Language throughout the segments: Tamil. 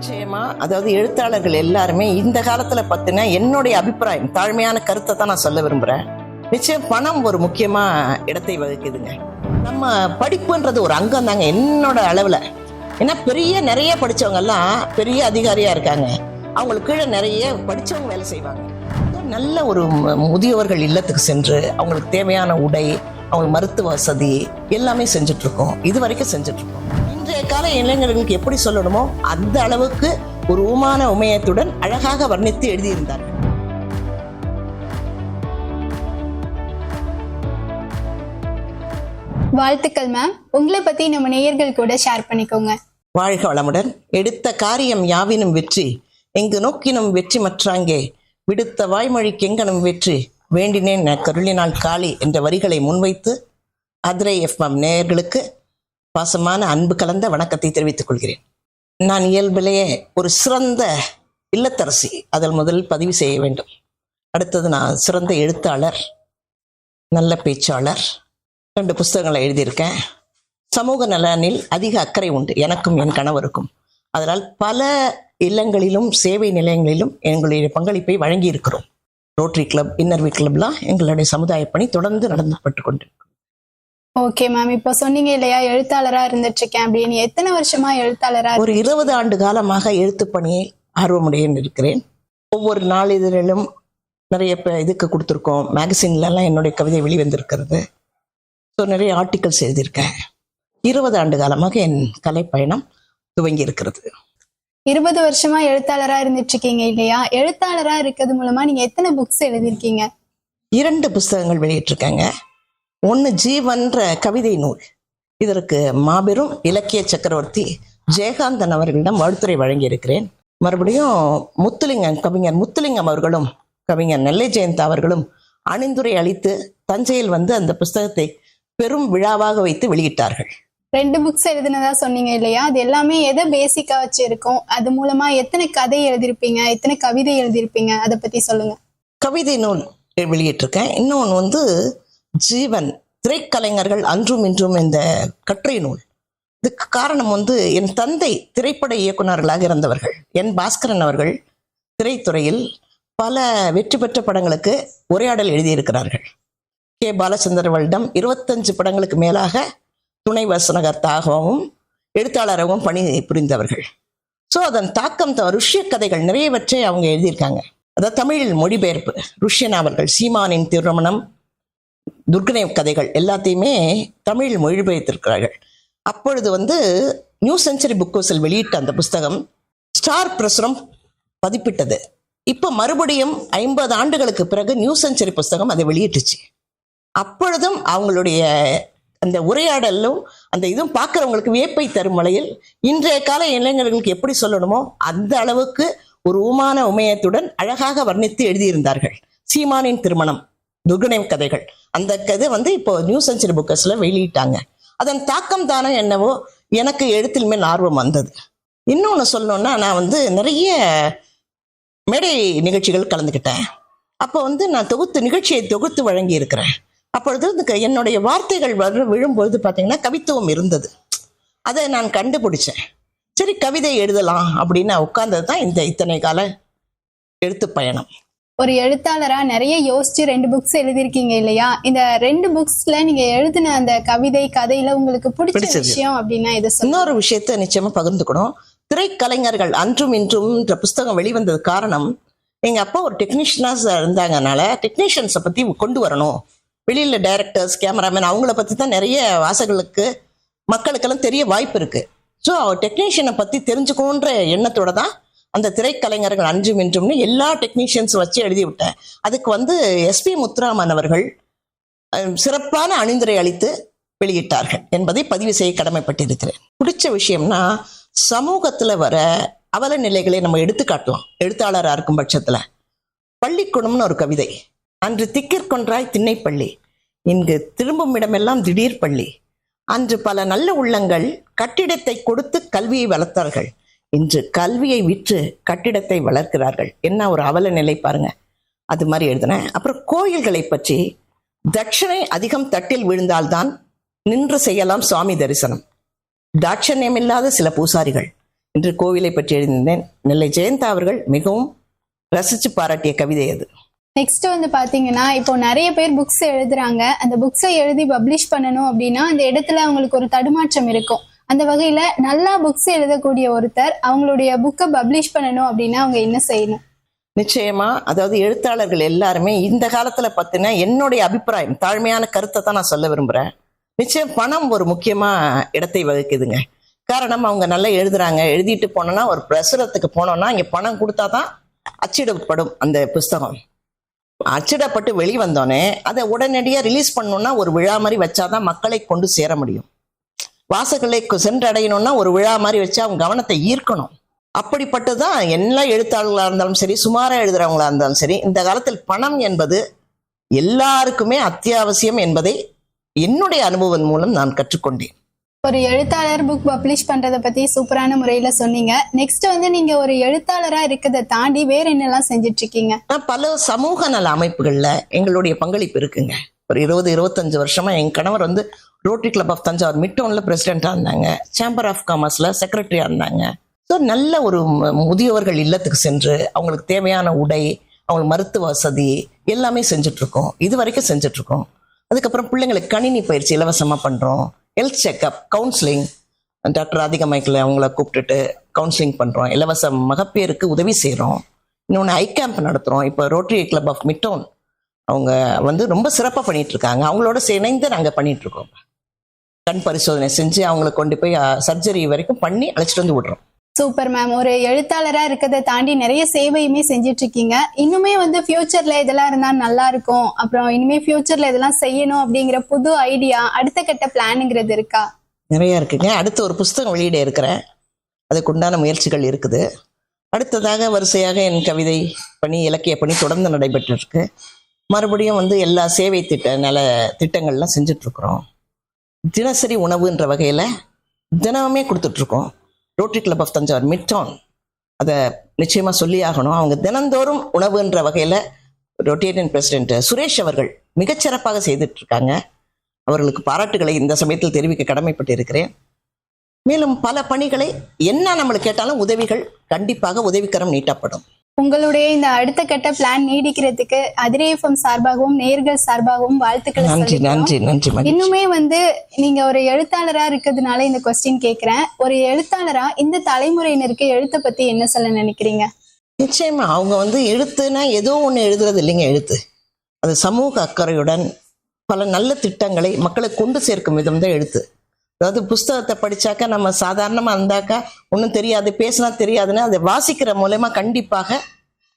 நிச்சயமா. அதாவது எழுத்தாளர்கள் எல்லாருமே இந்த காலத்துல பத்தின என்னுடைய அபிப்பிராயம் தாழ்மையான கருத்தை தான் நான் சொல்ல விரும்புறேன். நிச்சயம் பணம் ஒரு முக்கியமா இடத்தை வகிக்குதுங்க. நம்ம படிப்புன்றது ஒரு அங்கம் தாங்க என்னோட அளவுல. ஏன்னா பெரிய நிறைய படிச்சவங்க எல்லாம் பெரிய அதிகாரியா இருக்காங்க. அவங்களுக்கு கீழே நிறைய படிச்சவங்க வேலை செய்வாங்க. நல்ல ஒரு முதியவர்கள் முதியோர்கள் இல்லத்துக்கு சென்று அவங்களுக்கு தேவையான உடை அவங்களுக்கு மருத்துவ வசதி எல்லாமே செஞ்சுட்டு இருக்கோம். இது வரைக்கும் செஞ்சுட்டு இருக்கோம். இன்றைய கால இளைஞர்களுக்கு எப்படி சொல்லணுமோ அந்த அளவுக்கு ஒரு உமான உமயத்துடன் அழகாக வர்ணித்து எழுதியிருந்தார்கள் வாழ்த்துக்கள் மேம் உங்களை பத்தி நம்ம நேயர்கள் கூட ஷேர் பண்ணிக்கோங்க. வாழ்க வளமுடன். எடுத்த காரியம் யாவினும் வெற்றி எங்கு நோக்கினும் வெற்றி மற்றாங்கே. விடுத்த வாய்மொழிக்கு எங்கனும் வெற்றி வேண்டினேன் கருளினால் காளி என்ற வரிகளை முன்வைத்து அதிரை எஃப்எம் நேயர்களுக்கு பாசமான அன்பு கலந்த வணக்கத்தை தெரிவித்துக் கொள்கிறேன். நான் இயல்பிலேயே ஒரு சிறந்த இல்லத்தரசி அதில் முதலில் பதிவு செய்ய வேண்டும். அடுத்தது நான் சிறந்த எழுத்தாளர் நல்ல பேச்சாளர் ரெண்டு புஸ்தகங்களை எழுதியிருக்கேன். சமூக நலனில் அதிக அக்கறை உண்டு எனக்கும் என் கணவருக்கும். அதனால் பல இல்லங்களிலும் சேவை நிலையங்களிலும் எங்களுடைய பங்களிப்பை வழங்கி இருக்கிறோம் ரோட்டரி கிளப் இன்னர்வி கிளப்லாம் எங்களுடைய சமுதாய பணி தொடர்ந்து நடந்துபட்டு கொண்டிருக்கும் ஓகே மேம் இப்போ சொன்னீங்க இல்லையா எழுத்தாளரா இருந்துட்டு இருக்கேன் அப்படின்னு. எத்தனை வருஷமா எழுத்தாளரா ஒரு இருபது ஆண்டு காலமாக எழுத்துப் பணியில் ஆர்வமுடையன் இருக்கிறேன். ஒவ்வொரு நாளிதழிலும் நிறைய இதுக்கு கொடுத்துருக்கோம். மேகசின்லலாம் என்னுடைய கவிதை வெளிவந்திருக்கிறது. ஸோ நிறைய ஆர்டிகல்ஸ் எழுதியிருக்கேன். இருபது ஆண்டு காலமாக என் கலை பயணம் துவங்கி இருக்கிறது இருபது வருஷமா எழுத்தாளரா இருந்துட்டு இருக்கீங்க இல்லையா? எழுத்தாளரா இருக்கிறது மூலமா நீங்க எத்தனை புக்ஸ் எழுதிருக்கீங்க இரண்டு புஸ்தகங்கள் வெளியிட்டிருக்காங்க. ஒன்று ஜீவன்ற கவிதை நூல். இதற்கு மாபெரும் இலக்கிய சக்கரவர்த்தி ஜெயகாந்தன் அவர்களிடம் வாழ்த்துரை வழங்கியிருக்கிறேன். மறுபடியும் முத்துலிங்கம் கவிஞர் முத்துலிங்கம் அவர்களும் கவிஞர் நெல்லை ஜெயந்தா அவர்களும் அணிந்துரை அளித்து தஞ்சையில் வந்து அந்த புஸ்தகத்தை பெரும் விழாவாக வைத்து வெளியிட்டார்கள். ரெண்டு புக்ஸ் எழுதினதா சொன்னீங்க இல்லையா? அது எல்லாமே எதை பேசிக்கா வச்சு இருக்கும் அது மூலமா எத்தனை கதை எழுதிருப்பீங்க எத்தனை கவிதை எழுதிருப்பீங்க அதை பத்தி சொல்லுங்க. கவிதை நூல் வெளியிட்டிருக்கேன். இன்னொன்று வந்து ஜீவன் திரைக்கலைஞர்கள் அன்றும் இன்றும் இந்த கட்டுரை நூல். இதுக்கு காரணம் வந்து என் தந்தை திரைப்பட இயக்குனர்களாக இருந்தவர்கள். என் பாஸ்கரன் அவர்கள் திரைத்துறையில் பல வெற்றி பெற்ற படங்களுக்கு உரையாடல் எழுதியிருக்கிறார்கள். கே. பாலச்சந்திரவளிடம் இருபத்தஞ்சு படங்களுக்கு மேலாக துணை வசனகர்த்தாகவும் எழுத்தாளராகவும் பணி புரிந்தவர்கள். ஸோ அதன் தாக்கம் த- ருஷ்ய கதைகள் நிறையவற்றை அவங்க எழுதியிருக்காங்க. அதாவது தமிழில் மொழிபெயர்ப்பு ருஷ்ய நாவல்கள் சீமானின் திருமணம் துர்கனை கதைகள் எல்லாத்தையுமே தமிழ் மொழிபெயர்த்திருக்கிறார்கள். அப்பொழுது வந்து நியூ செஞ்சுரி புக் ஹவுஸில் வெளியிட்ட அந்த புஸ்தகம் ஸ்டார் பிரசுரம் பதிப்பிட்டது. இப்போ மறுபடியும் ஐம்பது ஆண்டுகளுக்கு பிறகு நியூ செஞ்சுரி புஸ்தகம் அதை வெளியிட்டுச்சு. அப்பொழுதும் அவங்களுடைய அந்த உரையாடலும் அந்த இதுவும் பார்க்குறவங்களுக்கு வியப்பை தரும் வகையில் இன்றைய கால இளைஞர்களுக்கு எப்படி சொல்லணுமோ அந்த அளவுக்கு ஒரு உமான உமயத்துடன் அழகாக வர்ணித்து எழுதியிருந்தார்கள். சீமானின் திருமணம். துர்கனை கதைகள். அந்த கதை வந்து இப்போ நியூ செஞ்சுரி புக்கர்ஸ்ல வெளியிட்டாங்க. அதன் தாக்கம் தானே என்னவோ எனக்கு எழுத்தில் மேல் ஆர்வம் வந்தது. இன்னொன்று சொல்லணும்னா நான் வந்து நிறைய மேடை நிகழ்ச்சிகள் கலந்துக்கிட்டேன். அப்போ வந்து நான் தொகுத்து நிகழ்ச்சியை தொகுத்து வழங்கி இருக்கிறேன் அப்பொழுது இந்த என்னுடைய வார்த்தைகள் வர விழும்பொழுது பார்த்தீங்கன்னா கவித்துவம் இருந்தது. அதை நான் கண்டுபிடிச்சேன். சரி கவிதை எழுதலாம் அப்படின்னு உட்கார்ந்தது தான் இந்த இத்தனை கால எழுத்து பயணம். ஒரு எழுத்தாளரா நிறைய யோசிச்சு ரெண்டு புக்ஸ் எழுதிருக்கீங்க இல்லையா? இந்த ரெண்டு புக்ஸ்ல நீங்க எழுதின அந்த கவிதை கதையில உங்களுக்கு பிடிச்ச. விஷயம் அப்படின்னா இதை இன்னொரு விஷயத்தை நிச்சயமா பகிர்ந்துக்கணும். திரைக்கலைஞர்கள் அன்றும் இன்றும் புஸ்தகம் வெளிவந்தது காரணம் எங்க அப்பா ஒரு டெக்னீஷியனா இருந்தாங்கனால டெக்னீஷியன்ஸை பத்தி கொண்டு வரணும். வெளியில டைரக்டர்ஸ் கேமராமேன் அவங்கள பத்தி தான் நிறைய வாசகர்களுக்கு மக்களுக்கெல்லாம் தெரிய வாய்ப்பு இருக்கு. ஸோ டெக்னீஷியனை பத்தி தெரிஞ்சுக்கோன்ற எண்ணத்தோட தான் அந்த திரைக்கலைஞர்கள் அன்றும் இன்றும்னு எல்லா டெக்னீஷியன்ஸ் வச்சு எழுதி விட்டேன் அதுக்கு வந்து எஸ்பி முத்துராமன் அவர்கள் சிறப்பான அணிந்துரை அளித்து வெளியிட்டார்கள் என்பதை பதிவு செய்ய கடமைப்பட்டிருக்கிறேன். பிடிச்ச விஷயம்னா சமூகத்தில் வர அவல நிலைகளை நம்ம எடுத்துக்காட்டலாம் எழுத்தாளராக இருக்கும் பட்சத்தில். பள்ளிக்குணம்னு ஒரு கவிதை. அன்று திக்கிற்கொன்றாய் திண்ணைப்பள்ளி. இங்கு திரும்பும் இடமெல்லாம் திடீர் பள்ளி. அன்று பல நல்ல உள்ளங்கள் கட்டிடத்தை கொடுத்து கல்வியை வளர்த்தார்கள். இன்று கல்வியை விற்று கட்டிடத்தை வளர்க்கிறார்கள். என்ன ஒரு அவல நிலை பாருங்க. அது மாதிரி எழுதினேன். அப்புறம் கோயில்களை பற்றி தட்சிணை அதிகம் தட்டில் விழுந்தால்தான் நின்று செய்யலாம் சுவாமி தரிசனம். தாட்சண்யமில்லாத சில பூசாரிகள். என்று கோவிலை பற்றி எழுதியிருந்தேன். நெல்லை ஜெயந்தா அவர்கள் மிகவும் ரசித்து பாராட்டிய கவிதை அது. நெக்ஸ்ட் வந்து பாத்தீங்கன்னா இப்போ நிறைய பேர் புக்ஸ் எழுதுறாங்க. அந்த புக்ஸை எழுதி பப்ளிஷ் பண்ணணும் அப்படின்னா அந்த இடத்துல அவங்களுக்கு ஒரு தடுமாற்றம் இருக்கும். அந்த வகையில நல்லா புக்ஸ் எழுதக்கூடிய ஒருத்தர் அவங்களுடைய புக்கை பப்ளிஷ் பண்ணணும் அப்படின்னா அவங்க என்ன செய்யணும்? நிச்சயமா. அதாவது எழுத்தாளர்கள் எல்லாருமே இந்த காலத்துல பார்த்தீங்கன்னா என்னுடைய அபிப்பிராயம் தாழ்மையான கருத்தை தான் நான் சொல்ல விரும்புறேன். நிச்சயம் பணம் ஒரு முக்கியமா இடத்தை வகிக்குதுங்க. காரணம் அவங்க நல்லா எழுதுறாங்க. எழுதிட்டு போனோம்னா ஒரு பிரசுரத்துக்கு போனோம்னா இங்க பணம் கொடுத்தாதான் அச்சிடப்படும் அந்த புஸ்தகம். அச்சிடப்பட்டு வெளிவந்தோடனே அதை உடனடியாக ரிலீஸ் பண்ணணும்னா ஒரு விழா மாதிரி வச்சாதான் மக்களை கொண்டு சேர முடியும். வாசகர்களை சென்றடையணும்னா ஒரு விழா மாதிரி வச்சு அவங்க கவனத்தை ஈர்க்கணும். அப்படிப்பட்டதான் எல்லா எழுத்தாளர்களாக இருந்தாலும் சரி சுமாராக எழுதுறவங்களா இருந்தாலும் சரி இந்த காலத்தில் பணம் என்பது எல்லாருக்குமே அத்தியாவசியம் என்பதை என்னுடைய அனுபவம் மூலம் நான் கற்றுக்கொண்டேன். ஒரு எழுத்தாளர் புக் பப்ளிஷ் பண்றத பத்தி சூப்பரான முறையில சொன்னீங்க. நெக்ஸ்ட் வந்து நீங்க ஒரு எழுத்தாளரா இருக்கிறத தாண்டி வேற என்னெல்லாம் செஞ்சுட்டு இருக்கீங்க? பல சமூக நல அமைப்புகள்ல எங்களுடைய பங்களிப்பு இருக்குங்க. ஒரு இருபது இருபத்தஞ்சு வருஷமா என் கணவர் வந்து ரோட்டரி கிளப் ஆஃப் தஞ்சாவூர் மிட்டோனில் பிரசிடென்டா இருந்தாங்க. சேம்பர் ஆஃப் காமர்ஸ்ல செக்ரட்டரியா இருந்தாங்க. ஸோ நல்ல ஒரு முதியவர்கள் முதியோர்கள் இல்லத்துக்கு சென்று அவங்களுக்கு தேவையான உடை அவங்களுக்கு மருத்துவ வசதி எல்லாமே செஞ்சுட்டு இருக்கோம் இது வரைக்கும் செஞ்சுட்டு இருக்கோம் அதுக்கப்புறம் பிள்ளைங்களுக்கு கணினி பயிற்சி இலவசமா பண்றோம். Health checkup counselling doctor Radhika Michael அவங்கள கூப்பிட்டுட்டு கவுன்சிலிங் பண்றோம். இலவச மகப்பேருக்கு உதவி செய்கிறோம் இன்னொன்று ஐ கேம்ப் நடத்துகிறோம் இப்போ ரோட்டரி கிளப் ஆஃப் மிட்டோன் அவங்க வந்து ரொம்ப சிறப்பாக பண்ணிட்டு இருக்காங்க அவங்களோட இணைந்து நாங்கள் பண்ணிட்டு இருக்கோம் கண் பரிசோதனை செஞ்சு அவங்களை கொண்டு போய் சர்ஜரி வரைக்கும் பண்ணி அழைச்சிட்டு வந்து விடுறோம். Super ma'am. ஒரு எழுத்தாளரா இருக்கிறத தாண்டி நிறைய சேவையுமே செஞ்சுட்டு இருக்கீங்க இன்னுமே வந்து ஃபியூச்சர்ல இதெல்லாம் இருந்தா நல்லா இருக்கும் அப்புறம் இனிமே ஃபியூச்சர்ல இதெல்லாம் செய்யணும் அப்படிங்கிற புது ஐடியா அடுத்த கட்ட பிளானுங்கிறது இருக்கா? நிறைய இருக்குங்க. அடுத்து ஒரு புஸ்தகம் வெளியிட இருக்கிறேன். அதுக்கு உண்டான முயற்சிகள் இருக்குது. அடுத்ததாக வரிசையாக என் கவிதை பணி இலக்கிய பணி தொடர்ந்து நடைபெற்று இருக்கு மறுபடியும் வந்து எல்லா சேவை திட்ட நல திட்டங்கள்லாம் செஞ்சிட்ருக்குறோம். தினசரி உணவுன்ற வகையில் தினமுமே கொடுத்துட்ருக்கோம். Rotary club of Thanjavur Midtown அதை நிச்சயமாக சொல்லி ஆகணும் அவங்க தினந்தோறும் உணவுன்ற வகையில் ரொட்டேரியன் பிரசிடென்ட் சுரேஷ் அவர்கள் மிகச்சிறப்பாக செய்துட்டு இருக்காங்க அவர்களுக்கு பாராட்டுகளை இந்த சமயத்தில் தெரிவிக்க கடமைப்பட்டு இருக்கிறேன் மேலும் பல பணிகளை என்ன நம்மளுக்கு கேட்டாலும் உதவிகள் கண்டிப்பாக உதவிக்கரம் நீட்டப்படும். உங்களுடைய இந்த அடுத்த கட்ட பிளான் நீடிக்கிறதுக்கு அதிரே எஃப்எம் சார்பாகவும் நேர்கள் சார்பாகவும் வாழ்த்துக்களை நன்றி. நன்றி நன்றி. இன்னுமே வந்து நீங்க ஒரு எழுத்தாளரா இருக்கிறதுனால இந்த கொஸ்டின் கேக்குறேன் ஒரு எழுத்தாளரா இந்த தலைமுறையினருக்கு எழுத்தை பத்தி என்ன சொல்ல நினைக்கிறீங்க நிச்சயமா அவங்க வந்து எழுத்துனா ஏதோ ஒன்று எழுதுறது இல்லைங்க எழுத்து அது சமூக அக்கறையுடன் பல நல்ல திட்டங்களை மக்களை கொண்டு சேர்க்கும் விதம் தான் எழுத்து அதாவது புஸ்தகத்தை படிச்சாக்கா நம்ம சாதாரணமாக இருந்தாக்கா ஒன்றும் தெரியாது பேசினா தெரியாதுன்னு அதை வாசிக்கிற மூலயமா கண்டிப்பாக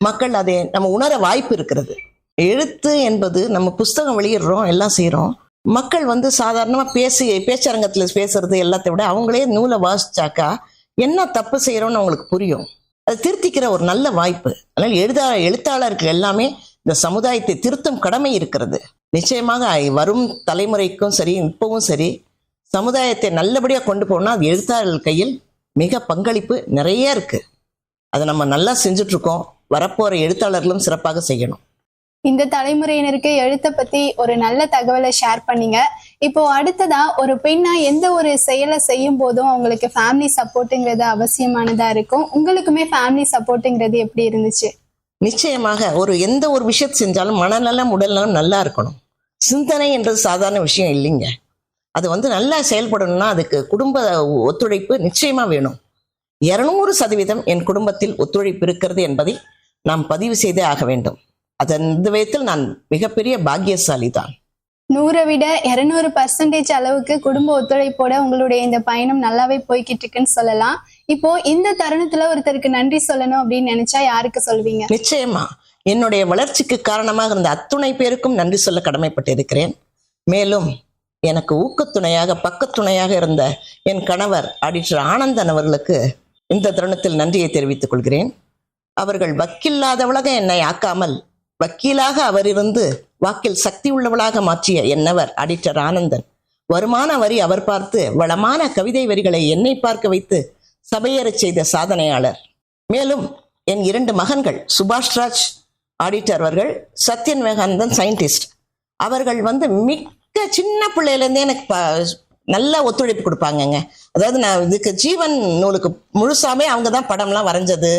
மக்கள் அதை நம்ம உணர வாய்ப்பு இருக்கிறது. எழுத்து என்பது நம்ம புஸ்தகம் வெளியிடுறோம் எல்லாம் செய்கிறோம் மக்கள் வந்து சாதாரணமாக பேசி பேச்சரங்கத்தில் பேசுறது எல்லாத்தை விட அவங்களே நூலை வாசிச்சாக்கா என்ன தப்பு செய்கிறோன்னு அவங்களுக்கு புரியும். அது திருத்திக்கிற ஒரு நல்ல வாய்ப்பு. அதனால் எழுதா எழுத்தாளருக்கு எல்லாமே இந்த சமுதாயத்தை திருத்தும் கடமை இருக்கிறது. நிச்சயமாக வரும் தலைமுறைக்கும் சரி இப்பவும் சரி. சமுதாயத்தை நல்லபடியாக கொண்டு போகணும்னா அது எழுத்தாளர்கள் கையில் மிக பங்களிப்பு நிறைய இருக்கு. அதை நம்ம நல்லா செஞ்சுட்டு இருக்கோம் வரப்போற எழுத்தாளர்களும் சிறப்பாக செய்யணும். இந்த தலைமுறையினருக்கு எழுத்தை பத்தி ஒரு நல்ல தகவலை ஷேர் பண்ணீங்க. இப்போ அடுத்ததா ஒரு பெண்ணா எந்த ஒரு செயலை செய்யும் போதும் அவங்களுக்கு ஃபேமிலி சப்போர்ட்டுங்கிறது அவசியமானதா இருக்கும். உங்களுக்குமே ஃபேமிலி சப்போர்ட்டுங்கிறது எப்படி இருந்துச்சு? நிச்சயமாக ஒரு எந்த ஒரு விஷயத்தை செஞ்சாலும் மனநலம் உடல்நலம் நல்லா இருக்கணும். சிந்தனை என்றது சாதாரண விஷயம் இல்லைங்க. அது வந்து நல்லா செயல்படணும்னா அதுக்கு குடும்ப ஒத்துழைப்பு நிச்சயமா வேணும். இருநூறு சதவீதம் என் குடும்பத்தில் ஒத்துழைப்பு இருக்கிறது என்பதை நாம் பதிவு செய்தே ஆக வேண்டும். அதன் இந்த விதத்தில் நான் மிகப்பெரிய பாக்கியசாலி தான் நூறை விட இருநூறு பர்சன்டேஜ் அளவுக்கு குடும்ப ஒத்துழைப்போட உங்களுடைய இந்த பயணம் நல்லாவே போய்கிட்டு இருக்குன்னு சொல்லலாம். இப்போ இந்த தருணத்துல ஒருத்தருக்கு நன்றி சொல்லணும் அப்படின்னு நினைச்சா யாருக்கு சொல்வீங்க? நிச்சயமா. என்னுடைய வளர்ச்சிக்கு காரணமாக இருந்த அத்துணை பேருக்கும் நன்றி சொல்ல கடமைப்பட்டு இருக்கிறேன் மேலும் எனக்கு ஊக்கத்துணையாக பக்கத்துணையாக இருந்த என் கணவர் அடிட்டர் ஆனந்தன் அவர்களுக்கு இந்த தருணத்தில் நன்றியை தெரிவித்துக் கொள்கிறேன். அவர்கள் வக்கில்லாதவளாக என்னை ஆக்காமல் வக்கீலாக அவர் இருந்து வாக்கில் சக்தி உள்ளவளாக மாற்றிய என்னவர் அடிட்டர் ஆனந்தன். வருமான வரி அவர் பார்த்து வளமான கவிதை வரிகளை என்னை பார்க்க வைத்து சபையேறச் செய்த சாதனையாளர். மேலும் என் இரண்டு மகன்கள் சுபாஷ் ராஜ் ஆடிட்டர் அவர்கள் சத்யன் விவேகானந்தன் சயின்டிஸ்ட். அவர்கள் வந்து மிக்க சின்ன பிள்ளையிலேருந்தே எனக்கு ப நல்ல ஒத்துழைப்பு கொடுப்பாங்கங்க. அதாவது நான் இதுக்கு ஜீவன் நூலுக்கு முழுசாமே அவங்க தான் படம்லாம் வரைஞ்சது.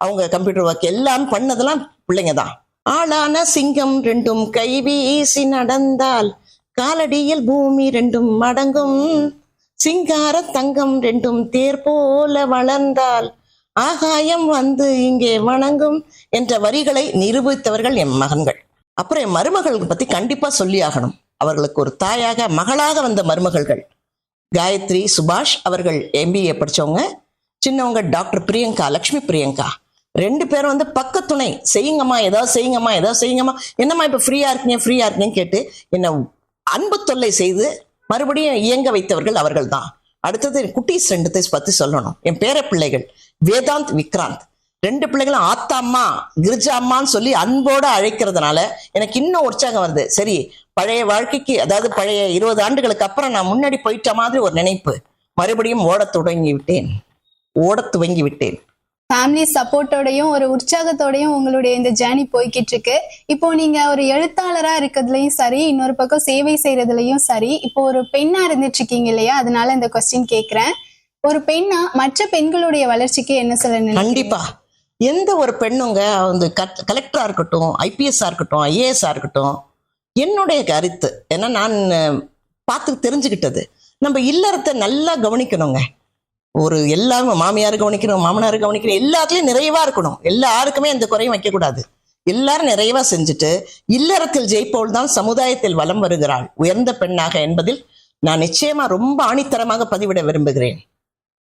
அவங்க கம்ப்யூட்டர் ஒர்க் எல்லாம் பண்ணதெல்லாம் பிள்ளைங்க தான். ஆளான சிங்கம் ரெண்டும் கை வீசி நடந்தால் காலடியில் பூமி ரெண்டும் மடங்கும் சிங்கார தங்கம் ரெண்டும் தேர் போல வளர்ந்தால் ஆகாயம் வந்து இங்கே வணங்கும் என்ற வரிகளை நிரூபித்தவர்கள் என் மகன்கள். அப்புறம் என் மருமகளுக்கு பத்தி கண்டிப்பா சொல்லி ஆகணும் அவர்களுக்கு ஒரு தாயாக மகளாக வந்த மருமகள்கள். காயத்ரி சுபாஷ் அவர்கள் எம்பிஏ படிச்சவங்க. சின்னவங்க டாக்டர் பிரியங்கா லக்ஷ்மி பிரியங்கா. ரெண்டு பேரும் வந்து பக்கத்துணை. செய்யுங்கம்மா ஏதாவது செய்யுங்கம்மா ஏதாவது செய்யுங்கம்மா. என்னம்மா இப்போ ஃப்ரீயா இருக்கீங்க ஃப்ரீயா இருக்கீங்கன்னு கேட்டு என்ன அன்பு தொல்லை செய்து மறுபடியும் இயங்க வைத்தவர்கள் அவர்கள் தான் அடுத்தது குட்டீஸ் ரெண்டு பத்தி சொல்லணும். என் பேர பிள்ளைகள் வேதாந்த் விக்ராந்த். ரெண்டு பிள்ளைகளும் ஆத்தாம்மா கிரிஜா அம்மான்னு சொல்லி அன்போட அழைக்கிறதுனால எனக்கு இன்னும் உற்சாகம் வருது. சரி பழைய வாழ்க்கைக்கு அதாவது பழைய இருபது ஆண்டுகளுக்கு அப்புறம் நான் முன்னாடி போயிட்ட மாதிரி ஒரு நினைப்பு. மறுபடியும் ஓடத் தொடங்கி விட்டேன். ஓடத் துவங்கி விட்டேன். ஃபேமிலி சப்போர்ட்டோடையும் ஒரு உற்சாகத்தோடையும் உங்களுடைய இந்த ஜேர்னி போய்கிட்டு இருக்கு. இப்போ நீங்க ஒரு எழுத்தாளரா இருக்கிறதுலயும் சரி இன்னொரு பக்கம் சேவை செய்யறதுலயும் சரி இப்போ ஒரு பெண்ணா இருந்துட்டு இருக்கீங்க இல்லையா? அதனால இந்த கொஸ்டின் கேக்குறேன். ஒரு பெண்ணா மற்ற பெண்களுடைய வளர்ச்சிக்கு என்ன சொல்ல? கண்டிப்பா. எந்த ஒரு பெண்ணுங்க வந்து கலெக்டரா இருக்கட்டும் ஐபிஎஸ்ஆ இருக்கட்டும் ஐஏஎஸ்ஆ இருக்கட்டும் என்னுடைய கருத்து. ஏன்னா நான் பார்த்து தெரிஞ்சுக்கிட்டது. நம்ம இல்லறத்தை நல்லா கவனிக்கணுங்க. ஒரு எல்லாரும் மாமியார் கவனிக்கணும் மாமனார் கவனிக்கணும் எல்லாத்துலேயும் நிறைவா இருக்கணும். எல்லாருக்குமே எந்த குறையும் வைக்கக்கூடாது எல்லாரும் நிறைவா செஞ்சுட்டு இல்லறத்தில் ஜெயிப்பவள் தான் சமுதாயத்தில் வலம் வருகிறாள். உயர்ந்த பெண்ணாக என்பதில் நான் நிச்சயமா ரொம்ப ஆணித்தரமாக பதிவிட விரும்புகிறேன்.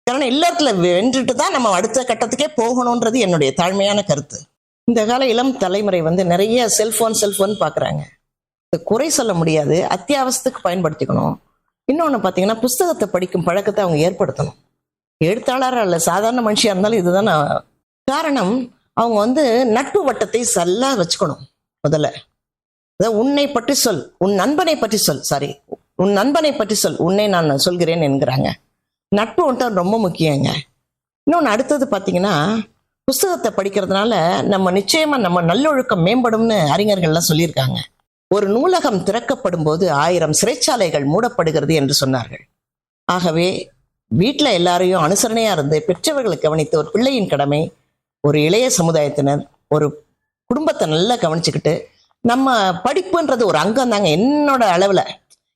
காரணம் இல்லறத்துல வென்றுட்டு தான் நம்ம அடுத்த கட்டத்துக்கே போகணுன்றது என்னுடைய தாழ்மையான கருத்து. இந்த கால இளம் தலைமுறை வந்து நிறைய செல்போன் செல்போன் பாக்குறாங்க குறை சொல்ல முடியாது அத்தியாவசியத்துக்கு பயன்படுத்திக்கணும். இன்னொன்னு பாத்தீங்கன்னா புஸ்தகத்தை படிக்கும் பழக்கத்தை அவங்க ஏற்படுத்தணும். எழுத்தாளர் அல்ல சாதாரண மனுஷியா இருந்தாலும் இதுதான்? நான் காரணம் அவங்க வந்து நட்பு வட்டத்தை சல்லா வச்சுக்கணும் முதல்ல. அதாவது உன்னை பற்றி சொல் உன் நண்பனை பற்றி சொல் சாரி உன் நண்பனை பற்றி சொல் உன்னை நான் சொல்கிறேன் என்கிறாங்க. நட்பு வந்துட்டு ரொம்ப முக்கியங்க. இன்னொன்று அடுத்தது பார்த்தீங்கன்னா புஸ்தகத்தை படிக்கிறதுனால நம்ம நிச்சயமாக நம்ம நல்லொழுக்கம் மேம்படும்னு அறிஞர்கள்லாம் சொல்லியிருக்காங்க. ஒரு நூலகம் திறக்கப்படும் போது ஆயிரம் சிறைச்சாலைகள் மூடப்படுகிறது என்று சொன்னார்கள். ஆகவே வீட்டில் எல்லாரையும் அனுசரணையாக இருந்து பெற்றவர்களை கவனித்து ஒரு பிள்ளையின் கடமை ஒரு இளைய சமுதாயத்தினர் ஒரு குடும்பத்தை நல்லா கவனிச்சுக்கிட்டு நம்ம படிப்புன்றது ஒரு அங்கம் தாங்க என்னோட அளவில்.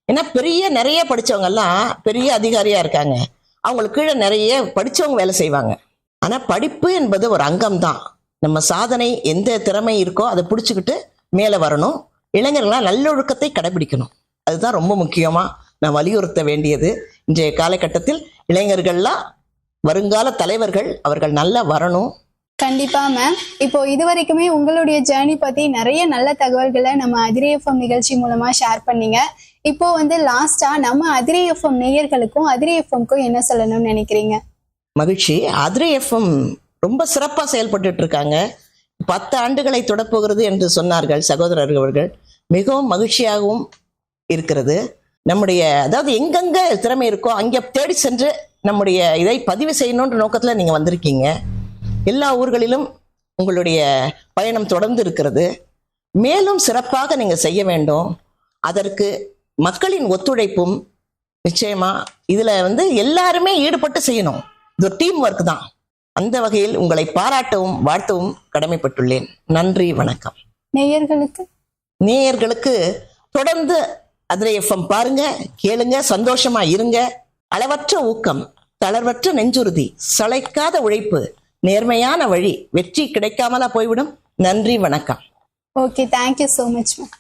ஏன்னா பெரிய நிறைய படித்தவங்கெல்லாம் பெரிய அதிகாரியாக இருக்காங்க. அவங்களுக்கு கீழே நிறைய படித்தவங்க வேலை செய்வாங்க. ஆனால் படிப்பு என்பது ஒரு அங்கம் தான் நம்ம சாதனை எந்த திறமை இருக்கோ அதை பிடிச்சிக்கிட்டு மேலே வரணும். இளைஞர்களாம் நல்லொழுக்கத்தை கடைபிடிக்கணும். அதுதான் ரொம்ப முக்கியமா நான் வலியுறுத்த வேண்டியது. இன்றைய காலகட்டத்தில் இளைஞர்கள்லாம் வருங்கால தலைவர்கள் அவர்கள் நல்லா வரணும். கண்டிப்பா மேம் இப்போ இது வரைக்குமே உங்களுடைய ஜேர்னி பத்தி நிறைய நல்ல தகவல்களை நம்ம அதிரி எஃப்எம் நிகழ்ச்சி மூலமா ஷேர் பண்ணீங்க. இப்போ வந்து லாஸ்டா நம்ம அதிரி எஃப்எம் நேயர்களுக்கும் அதிரி எஃப்எம்க்கும் என்ன சொல்லணும்னு நினைக்கிறீங்க? மகிழ்ச்சி. அதிரை எஃப்எம் ரொம்ப சிறப்பாக செயல்பட்டுட்டு இருக்காங்க. பத்து ஆண்டுகளை தொடப்போகிறது என்று சொன்னார்கள் சகோதரர்கள் அவர்கள். மிகவும் மகிழ்ச்சியாகவும் இருக்கிறது. நம்முடைய அதாவது எங்கெங்க திறமை இருக்கோ அங்கே தேடி சென்று நம்முடைய இதை பதிவு செய்யணுன்ற நோக்கத்தில் நீங்கள் வந்திருக்கீங்க. எல்லா ஊர்களிலும் உங்களுடைய பயணம் தொடர்ந்து இருக்கிறது. மேலும் சிறப்பாக நீங்கள் செய்ய வேண்டும். அதற்கு மக்களின் ஒத்துழைப்பும் நிச்சயமாக இதில் வந்து எல்லாருமே ஈடுபட்டு செய்யணும். இது ஒரு டீம் ஒர்க் தான். அந்த வகையில் உங்களை பாராட்டவும் வாழ்த்தவும் கடமைப்பட்டுள்ளேன். நன்றி வணக்கம். நேயர்களுக்கு நேயர்களுக்கு தொடர்ந்து அதிரை எஃப்எம் பாருங்க கேளுங்க சந்தோஷமா இருங்க. அளவற்ற ஊக்கம் தளர்வற்ற நெஞ்சுறுதி சளைக்காத உழைப்பு நேர்மையான வழி வெற்றி கிடைக்காமலா போய்விடும். நன்றி வணக்கம். Okay thank you so much ma'am